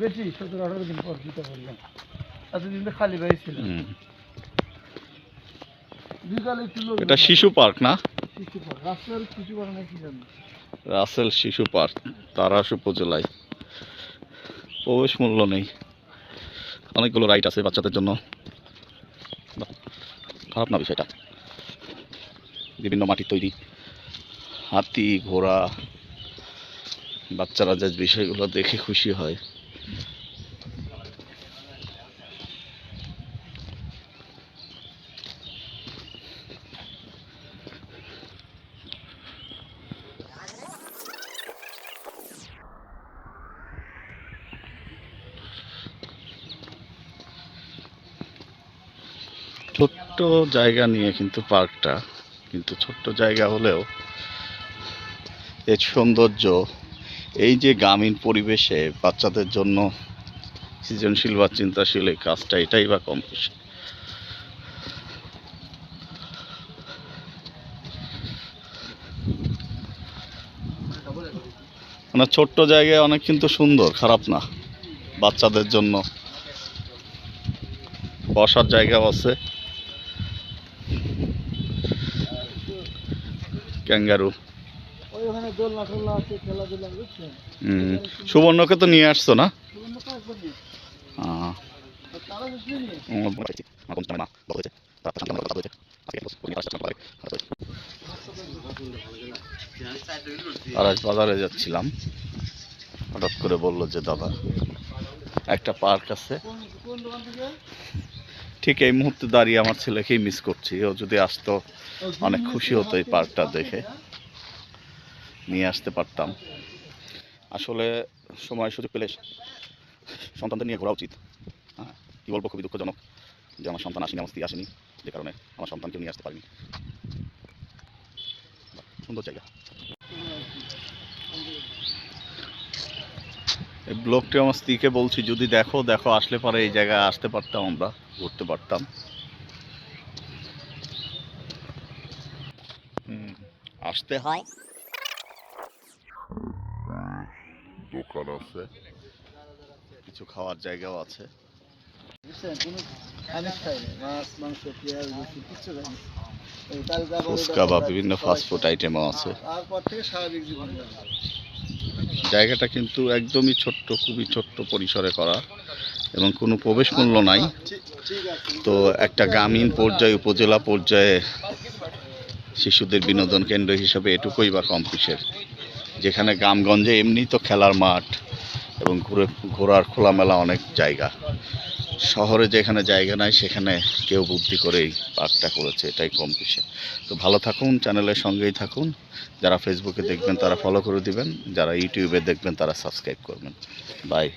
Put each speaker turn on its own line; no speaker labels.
বেশি সতেরো আঠারো দিন পর দিতে পারলাম এতদিন তো খালি বাড়ি ছিল। বিকালে
এটা শিশু পার্ক না?
শিশু পার্ক। রাস্তার কিছু পারে না কি জানি।
রাসেল শিশু পার্ক তারাস উপজেলায়। প্রবেশ মূল্য নেই। অনেকগুলো রাইড আছে বাচ্চাদের জন্য। খারাপ না বিষয়টা। বিভিন্ন মাটির তৈরি। হাতি ঘোড়া। বাচ্চারা যে বিষয়গুলো দেখে খুশি হয়। ছোট্ট জায়গা নিয়ে কিন্তু পার্কটা, কিন্তু ছোট্ট জায়গা হলেও এর সৌন্দর্য, এই যে গ্রামীণ পরিবেশে বাচ্চাদের জন্য সৃজনশীল বা চিন্তাশীল এই কাজটা, এটাই বা কম বেশি। মানে ছোট্ট জায়গায় অনেক কিন্তু সুন্দর, খারাপ না, বাচ্চাদের জন্য। বসার জায়গাও আছে। ক্যাঙ্গারু। সুবর্ণকে তো নিয়ে আসছো না।
আর
আজ বাজারে যাচ্ছিলাম। হঠাৎ করে বলল যে দাদা একটা পার্ক আছে
কোন কোন দোকান থেকে
ঠিক এই মুহূর্তে দাঁড়িয়ে আমার ছেলেকেই মিস করছি। ও যদি আসতো, অনেক খুশি হতো এই পার্কটা দেখে। নিয়ে আসতে পারতাম। আসলে সময় সুযোগ পেলে সন্তানদের নিয়ে ঘোরা উচিত। হ্যাঁ কী বলব, খুবই দুঃখজনক যে আমার সন্তান আসেনি, আমার স্ত্রী আসেনি। যে কারণে আমার সন্তানকে নিয়ে আসতে পারিনি। সুন্দর জায়গা। এই ব্লগটি আমার স্ত্রীকে বলছি যদি দেখো দেখো আসলে পরে এই জায়গায় আসতে পারতাম আমরা ঘুরতে পারতাম। আসতে হয়। দোকান আছে। কিছু খাওয়ার জায়গাও আছে। ফুচকা বা বিভিন্ন ফাস্টফুড আইটেমও আছে।
তারপর থেকে স্বাভাবিক জীবন
জায়গাটা কিন্তু একদমই ছোট্ট, খুবই ছোট্ট পরিসরে করা এবং কোনো প্রবেশ মূল্য নাই। তো একটা গ্রামীণ পর্যায়ে, উপজেলা পর্যায়ে শিশুদের বিনোদন কেন্দ্র হিসাবে এটুকুই বা কম যেখানে গ্রামগঞ্জে এমনি তো খেলার মাঠ এবং ঘুরে, ঘোরার খোলামেলা অনেক জায়গা। শহরে যেখানে জায়গা নাই, সেখানে কেউ বুদ্ধি করেই পার্কটা করেছে, এটাই কম কিসে তো ভালো থাকুন, চ্যানেলের সঙ্গেই থাকুন। যারা ফেসবুকে দেখবেন, তারা ফলো করে দিবেন। যারা ইউটিউবে দেখবেন, তারা সাবস্ক্রাইব করবেন। বাই